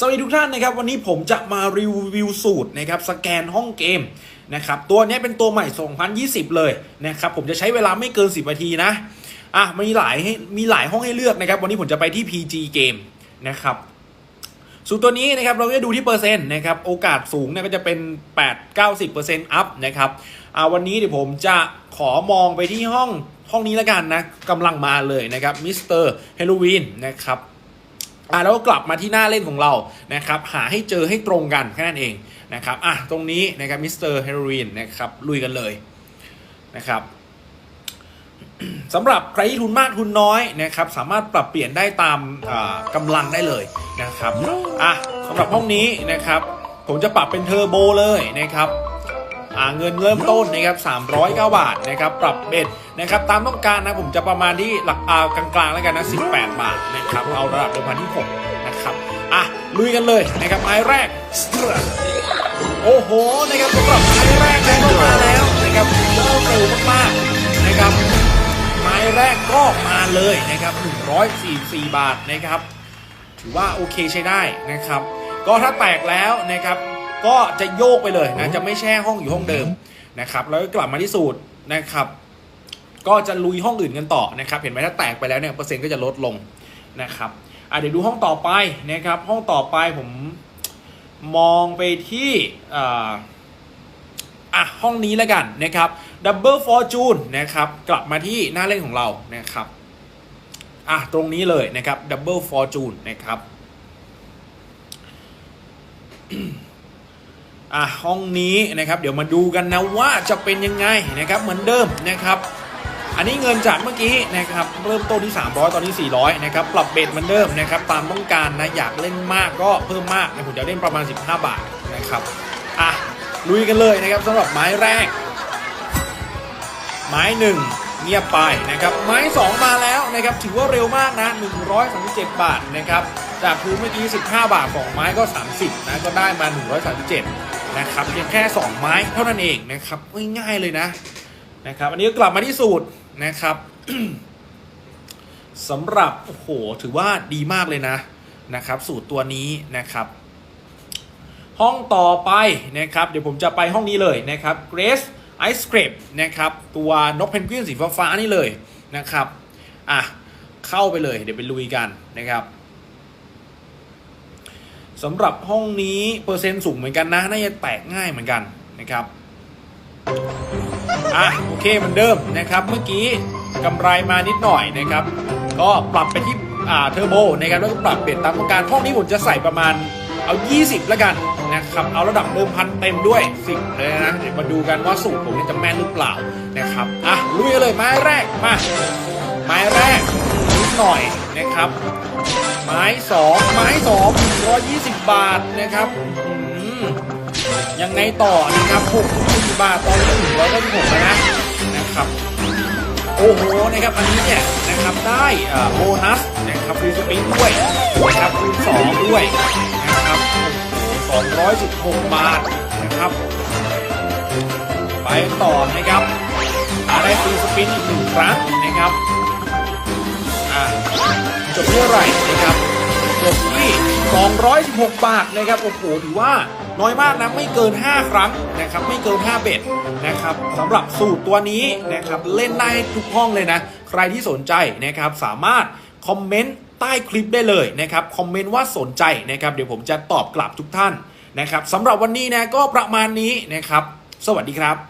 สวัสดีทุกท่านนะครับ วันนี้ผมจะมารีวิวสูตรนะครับสแกนห้องเกมนะครับตัวนี้เป็นตัวใหม่ 2020 เลยนะครับผมจะใช้เวลาไม่เกิน 10 นาทีนะอะมีหลายให้มีหลายห้องให้เลือกนะครับ วันนี้ผมจะไปที่ PG Game นะครับสูตรตัวนี้นะครับเราจะดูที่เปอร์เซ็นต์นะครับโอกาสสูงเนี่ยก็จะเป็น 8-90%อัพนะครับอ่าวันนี้เดี๋ยวผมจะขอมองไปที่ห้องห้องนี้แล้วกันนะกำลังมาเลยนะครับมิสเตอร์เฮโลวีนนะครับ อะแล้วก็กลับมาที่หน้าเล่นของเรานะครับหาให้เจอให้ตรงกันแค่นั้นเองนะครับอะตรงนี้นะครับมิสเตอร์เฮโรอีนนะครับลุยกันเลยนะครับสำหรับใครที่ทุนมากทุนน้อยนะครับสามารถปรับเปลี่ยนได้ตามอ่ากำลังได้เลยนะครับอะสำหรับห้องนี้นะครับผมจะปรับเป็นเทอร์โบเลยนะครับ เงินเริ่มต้นนะครับ309 บาทนะครับปรับเบ็ดนะครับตามต้องการนะผมจะประมาณที่หลักอากลางๆแล้วกันนะ18 บาทนะครับเอาระดับเดิมพันที่6นะครับอะลุยกันเลยนะครับไม้แรกโอ้โหนะครับสำหรับไม้แรกก็มาแล้วนะครับเริ่มเร็วมากๆนะครับไม้แรกก็มาเลยนะครับ144 บาทนะครับ ถือว่าโอเคใช้ได้นะครับ ก็ถ้าแตกแล้วนะครับ ก็จะโยกไปเลยนะจะไม่แช่ห้องอยู่ห้องเดิมนะครับแล้วก็กลับมาที่สูตรนะครับ ก็จะลุยห้องอื่นกันต่อนะครับเห็นไหมถ้าแตกไปแล้วเนี่ยเปอร์เซ็นต์ก็จะลดลงนะครับอะเดี๋ยวดูห้องต่อไปนะครับ ห้องต่อไปผมมองไปที่อ่าอะห้องนี้แล้วกันนะครับ Double Fortune นะครับกลับมาที่หน้าเล่นของเรานะครับอะตรงนี้เลยนะครับ Double Fortune นะครับ อะห้องนี้นะครับเดี๋ยวมาดูกันนะว่าจะเป็นยังไงนะครับเหมือนเดิมนะครับอันนี้เงินจากเมื่อกี้นะครับเริ่มต้นที่ 300 ตอนนี้ 400นะครับปรับเบสเหมือนเดิมนะครับตามต้องการนะอยากเล่นมากก็เพิ่มมากนะผมจะเล่นประมาณ 15 บาทนะครับอะลุยกันเลยนะครับสำหรับไม้แรก ไม้หนึ่งเงียบไปนะครับไม้สองมาแล้วนะครับถือว่าเร็วมากนะ137 บาทนะครับจากพื้นเมื่อกี้ 15 บาทของไม้ก็ 30นะก็ได้มา 137 นะครับเพียงแค่ 2 ไม้เท่านั้นเองนะครับง่ายๆเลยนะนะครับอันนี้ก็กลับมาที่สูตรนะครับสำหรับโอ้โหถือว่าดีมากเลยนะนะครับ สูตรตัวนี้นะครับ ห้องต่อไปนะครับ เดี๋ยวผมจะไปห้องนี้เลยนะครับ Grace Ice Cream นะครับ ตัวนกเพนกวินสีฟ้าๆนี่เลยนะครับอะเข้าไปเลยเดี๋ยวไปลุยกันนะครับ สำหรับห้องนี้เปอร์เซ็นต์สูงเหมือนกันนะน่าจะแตกง่ายเหมือนกันนะครับอะโอเคเหมือนเดิมนะครับ เมื่อกี้กำไรมานิดหน่อยนะครับ ก็ปรับไปที่อ่าเทอร์โบนะครับแล้วก็ปรับเปลี่ยนตามต้องการห้องนี้ผมจะใส่ประมาณเอา 20 แล้วกันนะครับ เอาระดับเดิมพันเต็มด้วย10เลยนะ เดี๋ยวมาดูกันว่าสูตรผมนี่ยจะแม่นหรือเปล่านะครับ อะลุยเลยไม้แรกมา ไม้แรกนิดหน่อยนะครับ ไม้สองไม้สอง120บบาทนะครับยังไงต่อนะครับ64บาทตอนนี้196แล้วนะนะครับโอ้โหนะครับอันนี้เนี่ยนะครับได้อ่าโบนัสนะครับฟรีสปินด้วยนะครับคูณสองด้วยนะครับสองร้อยสิบหกบาทนะครับ ไปต่อนะครับอ่าได้ฟรีสปินอีกหนึ่งครั้งนะครับอ่า จบเท่าไหร่นะครับจบที่ 216 บาทนะครับโอ้โหถือว่าน้อยมากนะไม่เกิน 5 ครั้งนะครับไม่เกิน 5 เบ็ดนะครับสำหรับสูตรตัวนี้นะครับเล่นได้ทุกห้องเลยนะ ใครที่สนใจนะครับสามารถคอมเมนต์ใต้คลิปได้เลยนะครับคอมเมนต์ว่าสนใจนะครับเดี๋ยวผมจะตอบกลับทุกท่านนะครับสำหรับวันนี้นะก็ประมาณนี้นะครับ สวัสดีครับ